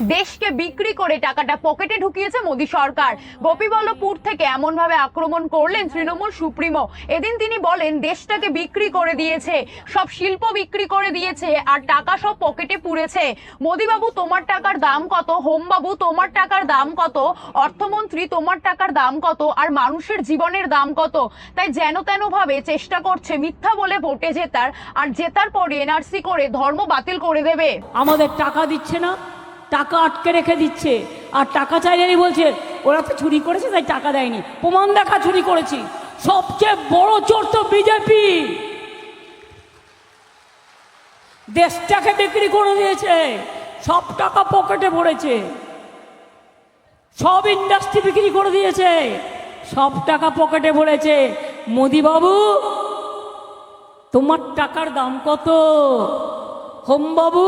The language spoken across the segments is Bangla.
দেশকে বিক্রি করে টাকাটা পকেটে ঢুকিয়েছে মোদী সরকার। গোপীবল্লভপুর থেকে এমন ভাবে আক্রমণ করলেন তৃণমূল সুপ্রিমো। এদিন তিনি বলেন, দেশটাকে বিক্রি করে দিয়েছে, সব শিল্প বিক্রি করে দিয়েছে, আর টাকা সব পকেটে পুড়েছে। মোদীবাবু, তোমার টাকার দাম কত? হোমবাবু, তোমার টাকার দাম কত? অর্থমন্ত্রী, তোমার টাকার দাম কত? আর মানুষের জীবনের দাম কত? তাই যেন তেন ভাবে চেষ্টা করছে মিথ্যা বলে ভোটে জেতার, আর জেতার পরে এনআরসি করে ধর্ম বাতিল করে দেবে। আমাদের টাকা দিচ্ছে না টাকা আটকে রেখে দিচ্ছে। আর টাকা চাইলেই বলছে, ওরা তো চুরি করেছে, তাই টাকা দেয়নি। প্রমাণ দেখা চুরি করেছি। সবচেয়ে বড় চোর তো বিজেপি। দেশটাকে বিক্রি করে দিয়েছে, সব টাকা পকেটে ভরেছে। সব ইন্ডাস্ট্রি বিক্রি করে দিয়েছে, সব টাকা পকেটে ভরেছে। মোদি বাবু, তোমার টাকার দাম কত? হোমবাবু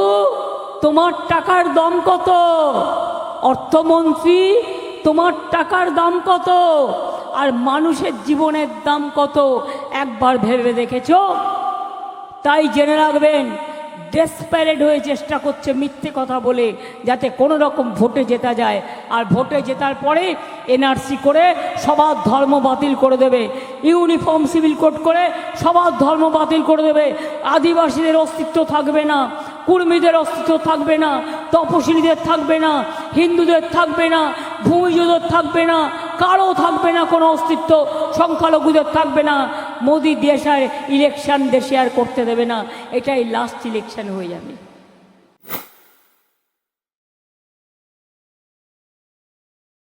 তোমার টাকার দাম কত? অর্থমন্ত্রী, তোমার টাকার দাম কত? আর মানুষের জীবনের দাম কত? একবার ভেবে দেখেছ? তাই জেনে রাখবেন ডেসপ্যারেড হয়ে চেষ্টা করছে মিথ্যে কথা বলে, যাতে কোনো রকম ভোটে জেতা যায়। আর ভোটে জেতার পরে এনআরসি করে সবার ধর্ম বাতিল করে দেবে। ইউনিফর্ম সিভিল কোড করে সবার ধর্ম বাতিল করে দেবে। আদিবাসীদের অস্তিত্ব থাকবে না। কুর্মীদের অস্তিত্ব থাকবে না তপশিলীদের থাকবে না, হিন্দুদের থাকবে না, ভূমিজদের থাকবে না, কারও থাকবে না কোনো অস্তিত্ব, সংখ্যালঘুদের থাকবে না। মোদি দেশের ইলেকশন দেশে আর করতে দেবে না, এটাই লাস্ট ইলেকশান হয়ে যাবে।